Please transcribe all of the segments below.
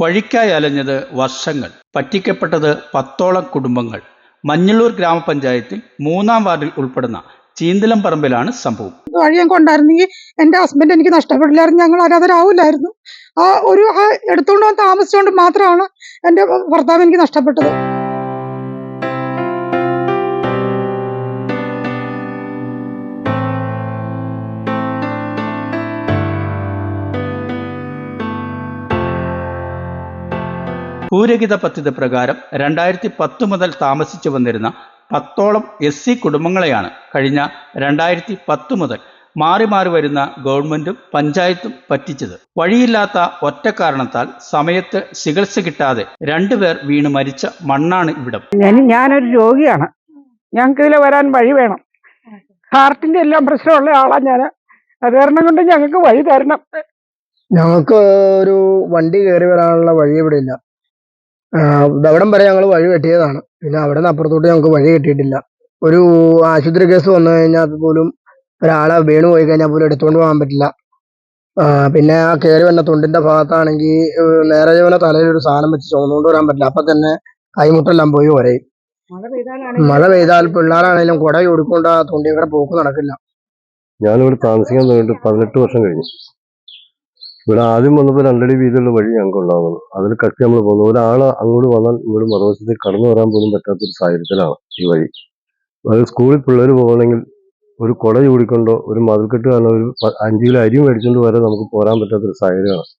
വഴിക്കായി അലഞ്ഞത് വർഷങ്ങൾ പറ്റിക്കപ്പെട്ടത് പത്തോളം കുടുംബങ്ങൾ. മഞ്ഞളൂർ ഗ്രാമപഞ്ചായത്തിൽ മൂന്നാം വാർഡിൽ ഉൾപ്പെടുന്ന ചീന്തലം പറമ്പിലാണ് സംഭവം. വഴി ഞങ്ങൾക്ക് ഉണ്ടായിരുന്നെങ്കിൽ എന്റെ ഹസ്ബൻഡ് എനിക്ക് നഷ്ടപ്പെടില്ലായിരുന്നു ഞങ്ങൾ അനാഥരാവില്ലായിരുന്നു ആ ഒരു എടുത്തുകൊണ്ട് താമസിച്ചുകൊണ്ട് മാത്രമാണ് എന്റെ ഭർത്താവ് എനിക്ക് നഷ്ടപ്പെട്ടത്. ഭൂരഹിത പദ്ധതി പ്രകാരം രണ്ടായിരത്തി പത്ത് മുതൽ താമസിച്ചു വന്നിരുന്ന പത്തോളം എസ് സി കുടുംബങ്ങളെയാണ് കഴിഞ്ഞ രണ്ടായിരത്തി പത്ത് മുതൽ മാറി മാറി വരുന്ന ഗവൺമെന്റും പഞ്ചായത്തും പറ്റിച്ചത്. വഴിയില്ലാത്ത ഒറ്റ കാരണത്താൽ സമയത്ത് ചികിത്സ കിട്ടാതെ രണ്ടുപേർ വീണ് മരിച്ച മണ്ണാണ് ഇവിടം. ഞാൻ ഞാനൊരു രോഗിയാണ്. ഞങ്ങൾക്ക് ഇതിൽ വരാൻ വഴി വേണം. ഹാർട്ടിന്റെ എല്ലാം പ്രശ്നമുള്ള ആളാ ഞാൻ അത് കാരണം കൊണ്ട് ഞങ്ങൾക്ക് വഴി തരണം. ഞങ്ങൾക്ക് ഒരു വണ്ടി കയറി വരാനുള്ള വഴി ഇവിടെ ഇല്ല. അവിടം വരെ ഞങ്ങൾ വഴി വെട്ടിയതാണ് പിന്നെ അവിടെ നിന്ന് അപ്പുറത്തോട്ട് ഞങ്ങൾക്ക് വഴി കിട്ടിയിട്ടില്ല. ഒരു ആശുപത്രി കേസ് വന്നു കഴിഞ്ഞാൽ പോലും ഒരാളെ വീണ് പോയി കഴിഞ്ഞാൽ പോലും എടുത്തുകൊണ്ട് പോകാൻ പറ്റില്ല. പിന്നെ ആ കയറി വന്ന തൊണ്ടിന്റെ ഭാഗത്താണെങ്കിൽ നേരെ ചുവന തലയിൽ ഒരു സാധനം വെച്ച് ചുമന്നുകൊണ്ട് വരാൻ പറ്റില്ല. അപ്പൊ തന്നെ കൈമുട്ടെല്ലാം പോയി ഒരയും മഴ പെയ്താൽ പിള്ളേരാണെങ്കിലും കുട ചൂടിക്കൊണ്ട് ആ തൊണ്ടി ഇവിടെ പോക്ക് നടക്കില്ല. ഞാനിവിടെ താമസിക്കാൻ തുടങ്ങിയിട്ട് പതിനെട്ട് വർഷം കഴിഞ്ഞു. ഇവിടെ ആദ്യം വന്നപ്പോൾ രണ്ടടി വീതിയുള്ള വഴി ഞങ്ങൾക്ക് ഉണ്ടാകുന്നത് അതിൽ കട്ടി നമ്മൾ പോകുന്നു ഒരാൾ അങ്ങോട്ട് വന്നാൽ ഇവിടെ മറുവശത്ത് കടന്നു വരാൻ പോലും പറ്റാത്ത പറ്റാത്തൊരു സാഹചര്യത്തിലാണ് ഈ വഴി. അത് സ്കൂളിൽ പിള്ളേർ പോകണമെങ്കിൽ ഒരു കുട ചൂടിക്കൊണ്ടോ ഒരു മതിൽക്കെട്ട് കാരണം ഒരു അഞ്ച് കിലോ അരി മേടിച്ചുകൊണ്ട് വരെ നമുക്ക് പോരാൻ പറ്റാത്തൊരു സാഹചര്യമാണ്.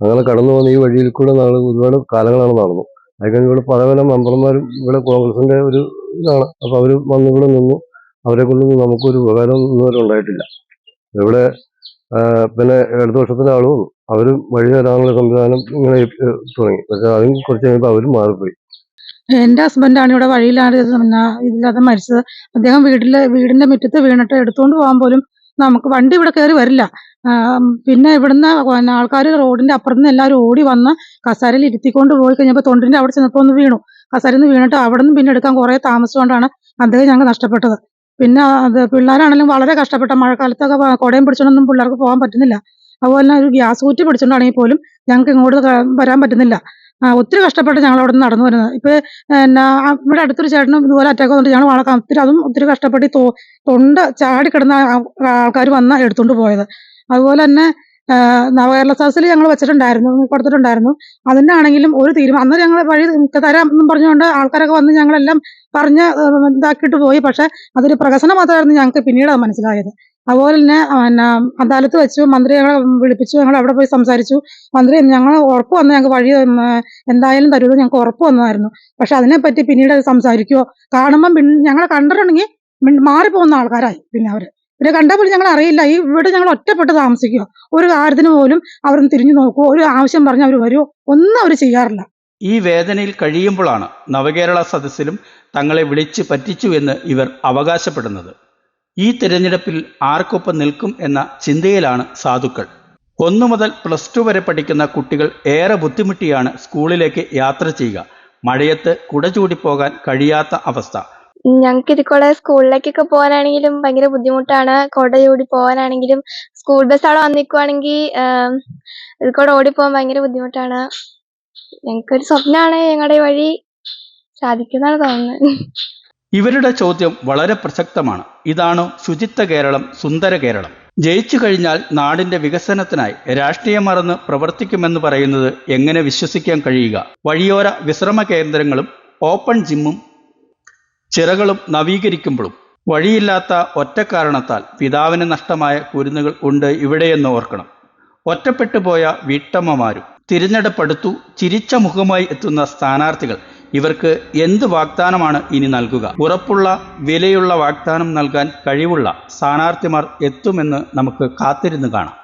അങ്ങനെ കടന്നു പോകുന്ന ഈ വഴിയിൽ കൂടെ നമ്മൾ ഒരുപാട് കാലങ്ങളാണ് നടന്നു. അതിന് ഇവിടെ പല പല മെമ്പർമാരും ഇവിടെ കോൺഗ്രസിന്റെ ഒരു ഇതാണ്. അപ്പൊ അവർ വന്നു ഇവിടെ നിന്നു. അവരെ കൊണ്ടൊന്നും നമുക്കൊരു ഉപകാരം ഒന്നും ഉണ്ടായിട്ടില്ല. ഇവിടെ പിന്നെ ഇടതുപക്ഷത്തിന്റെ ആളും അവരും വഴി തരാനുള്ള സംവിധാനം ഇങ്ങനെ തുടങ്ങി. പക്ഷെ അതും കുറച്ച് കഴിയുമ്പോൾ അവരും മാറിപ്പോയി. എന്റെ ഹസ്ബൻഡാണ് ഇവിടെ വഴിയിലാണ് ഇതില്ലാതെ മരിച്ചത്. അദ്ദേഹം വീട്ടിലെ വീടിന്റെ മുറ്റത്ത് വീണിട്ട് എടുത്തുകൊണ്ട് പോകാൻ പോലും നമുക്ക് വണ്ടി ഇവിടെ കയറി വരില്ല. പിന്നെ ഇവിടുന്ന് ആൾക്കാർ റോഡിന്റെ അപ്പുറത്ത് എല്ലാവരും ഓടി വന്ന് കസാരയിൽ ഇരുത്തിക്കൊണ്ട് പോയി കഴിഞ്ഞപ്പോൾ തൊണ്ടിന്റെ അവിടെ ചെന്നപ്പോൾ ഒന്ന് വീണു. കസാരയിൽ നിന്ന് വീണിട്ട് അവിടെ നിന്ന് പിന്നെ എടുക്കാൻ കുറേ താമസിച്ചുകൊണ്ടാണ് അദ്ദേഹം ഞങ്ങൾ നഷ്ടപ്പെട്ടത്. പിന്നെ അത് പിള്ളേരാണെങ്കിലും വളരെ കഷ്ടപ്പെട്ട മഴക്കാലത്തൊക്കെ കുടയും പിടിച്ചോണ്ടൊന്നും പിള്ളേർക്ക് പോകാൻ പറ്റുന്നില്ല. അതുപോലെ തന്നെ ഒരു ഗ്യാസ് കുറ്റി പിടിച്ചോണ്ടാണെങ്കിൽ പോലും ഞങ്ങൾക്ക് ഇങ്ങോട്ട് വരാൻ പറ്റുന്നില്ല. ഒത്തിരി കഷ്ടപ്പെട്ട് ഞങ്ങൾ അവിടെ നിന്ന് നടന്നു വരുന്നത്. ഇപ്പൊ എന്നാ ഇവിടെ അടുത്തൊരു ചേട്ടനും ഇതുപോലെ അറ്റാക്ക് വന്നിട്ട് ഞങ്ങൾ വളർക്കാം ഒത്തിരി അതും ഒത്തിരി കഷ്ടപ്പെട്ട് തൊണ്ട ചാടി കിടന്ന ആൾക്കാർ വന്ന എടുത്തുകൊണ്ട് പോയത്. അതുപോലെ തന്നെ നവകേരള സദസ്സിൽ ഞങ്ങൾ വെച്ചിട്ടുണ്ടായിരുന്നു കൊടുത്തിട്ടുണ്ടായിരുന്നു. അതിന്റെ ആണെങ്കിലും ഒരു തീരുമാനം അന്ന് ഞങ്ങൾ വഴി തരാം എന്നും പറഞ്ഞുകൊണ്ട് ആൾക്കാരൊക്കെ വന്ന് ഞങ്ങളെല്ലാം പറഞ്ഞ് ഇതാക്കിയിട്ട് പോയി. പക്ഷെ അതൊരു പ്രകസനം മാത്രമായിരുന്നു ഞങ്ങൾക്ക് പിന്നീട് അത് മനസ്സിലായത്. അതുപോലെ തന്നെ പിന്നെ അദാലത്ത് വെച്ചു മന്ത്രി ഞങ്ങളെ വിളിപ്പിച്ചു ഞങ്ങൾ അവിടെ പോയി സംസാരിച്ചു. മന്ത്രി ഞങ്ങൾ ഉറപ്പ് വന്ന് ഞങ്ങൾക്ക് വഴി എന്തായാലും തരുമെന്ന് ഞങ്ങൾക്ക് ഉറപ്പ് വന്നതായിരുന്നു പക്ഷെ അതിനെപ്പറ്റി പിന്നീട് അത് സംസാരിക്കുവോ? കാണുമ്പം ഞങ്ങളെ കണ്ടിട്ടുണ്ടെങ്കിൽ മാറിപ്പോകുന്ന ആൾക്കാരായി പിന്നെ അവർ. പിന്നെ കണ്ടാൽ പോലും ഞങ്ങൾ അറിയില്ല. ഈ ഇവിടെ ഞങ്ങൾ ഒറ്റപ്പെട്ട് താമസിക്കുക. ഒരു കാര്യത്തിന് പോലും അവരൊന്ന് തിരിഞ്ഞു നോക്കുമോ ഒരു ആവശ്യം പറഞ്ഞ് അവർ വരുമോ ഒന്നും അവർ ചെയ്യാറില്ല. ഈ വേദനയിൽ കഴിയുമ്പോഴാണ് നവകേരള സദസ്സിലും തങ്ങളെ വിളിച്ച് പറ്റിച്ചു എന്ന് ഇവർ അവകാശപ്പെടുന്നത്. ഈ തിരഞ്ഞെടുപ്പിൽ ആർക്കൊപ്പം നിൽക്കും എന്ന ചിന്തയിലാണ് സാധുക്കൾ. ഒന്നു മുതൽ പ്ലസ് ടു വരെ പഠിക്കുന്ന കുട്ടികൾ ഏറെ ബുദ്ധിമുട്ടിയാണ് സ്കൂളിലേക്ക് യാത്ര ചെയ്യുക. മഴയത്ത് കുട ചൂടിപ്പോകാൻ കഴിയാത്ത അവസ്ഥ. ഞങ്ങൾക്ക് കൂടെ സ്കൂളിലേക്കൊക്കെ പോകാനാണെങ്കിലും ഭയങ്കര ബുദ്ധിമുട്ടാണ്. കുട ഓടി പോകാനാണെങ്കിലും സ്കൂൾ ബസ് അവിടെ വന്നിക്കുവാണെങ്കിൽ ഇതിൽ കൂടെ ഓടിപ്പോകാൻ ഭയങ്കര ബുദ്ധിമുട്ടാണ്. ഞങ്ങൾക്കൊരു സ്വപ്നമാണ് ഞങ്ങളുടെ വഴി സാധിക്കുന്നതാണ് തോന്നുന്നത്. ഇവരുടെ ചോദ്യം വളരെ പ്രസക്തമാണ്. ഇതാണ് ശുചിത്വ കേരളം സുന്ദര കേരളം. ജയിച്ചു കഴിഞ്ഞാൽ നാടിന്റെ വികസനത്തിനായി രാഷ്ട്രീയം മറന്ന് പ്രവർത്തിക്കുമെന്ന് പറയുന്നത് എങ്ങനെ വിശ്വസിക്കാൻ കഴിയുക? വഴിയോര വിശ്രമ കേന്ദ്രങ്ങളും ഓപ്പൺ ജിമ്മും ചിറകളും നവീകരിക്കുമ്പോഴും വഴിയില്ലാത്ത ഒറ്റ കാരണത്താൽ പിതാവിന് നഷ്ടമായ കുരുന്നുകൾ ഉണ്ട് ഇവിടെയെന്ന് ഓർക്കണം. ഒറ്റപ്പെട്ടു പോയ വീട്ടമ്മമാരും തിരഞ്ഞെടുപ്പെടുത്തു ചിരിച്ച മുഖമായി എത്തുന്ന സ്ഥാനാർത്ഥികൾ ഇവർക്ക് എന്ത് വാഗ്ദാനമാണ് ഇനി നൽകുക? ഉറപ്പുള്ള വിലയുള്ള വാഗ്ദാനം നൽകാൻ കഴിവുള്ള സ്ഥാനാർത്ഥിമാർ എത്തുമെന്ന് നമുക്ക് കാത്തിരുന്ന് കാണാം.